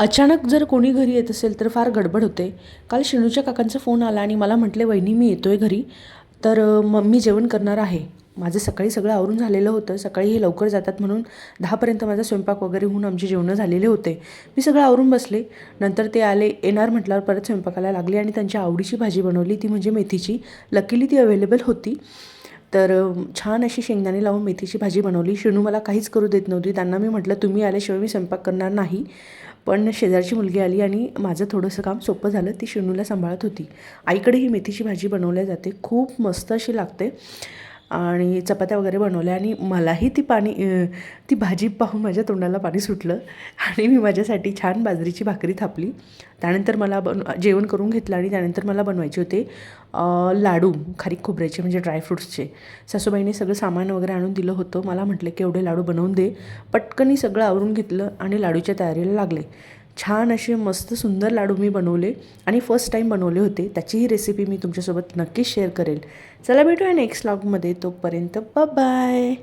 अचानक जर कोणी घरी येत असेल तर फार गडबड होते. काल शिणूच्या काकांचा फोन आला आणि मला म्हटले वहिनी मी येतो आहे घरी. तर मम्मी जेवण करणार आहे. माझं सकाळी सगळं आवरून झालेलं होतं. सकाळी हे लवकर जातात म्हणून दहापर्यंत माझा स्वयंपाक वगैरे होऊन आमची जेवणं झालेले होते. मी सगळं आवरून बसले. नंतर ते आले येणार म्हटल्यावर परत स्वयंपाकाला लागले आणि त्यांच्या आवडीची भाजी बनवली. ती म्हणजे मेथीची. लकीली ती अवेलेबल होती. तर छान अशी शेंगदाणे लावून मेथीची भाजी बनवली. शिणू मला काहीच करू देत नव्हती. त्यांना मी म्हटलं तुम्ही आल्याशिवाय मी स्वयंपाक करणार नाही. पण शेजारची मुलगी आली आणि माझं थोडंसं काम सोपं झालं. ती शिणूला सांभाळत होती. आईकडे ही मेथीची भाजी बनवल्या जाते. खूप मस्त अशी लागते. आणि चपात्या वगैरे बनवल्या आणि मलाही ती पाणी ती भाजी पाहून माझ्या तोंडाला पाणी सुटलं. आणि मी माझ्यासाठी छान बाजरीची भाकरी थापली. त्यानंतर मला बन जेवण करून घेतलं आणि त्यानंतर मला बनवायचे होते लाडू खारीक खोबऱ्याचे म्हणजे ड्रायफ्रूट्सचे सासूबाईने सगळं सामान वगैरे आणून दिलं होतं. मला म्हटलं की एवढे लाडू बनवून दे. पटकनी सगळं आवरून घेतलं आणि लाडूच्या तयारीला लागले. छान असे मस्त सुंदर लाडू मी बनवले आणि फर्स्ट टाईम बनवले होते. त्याचीही रेसिपी मी तुमच्यासोबत नक्कीच शेअर करेल. चला भेटूया नेक्स्ट लॉगमध्ये तोपर्यंत बाय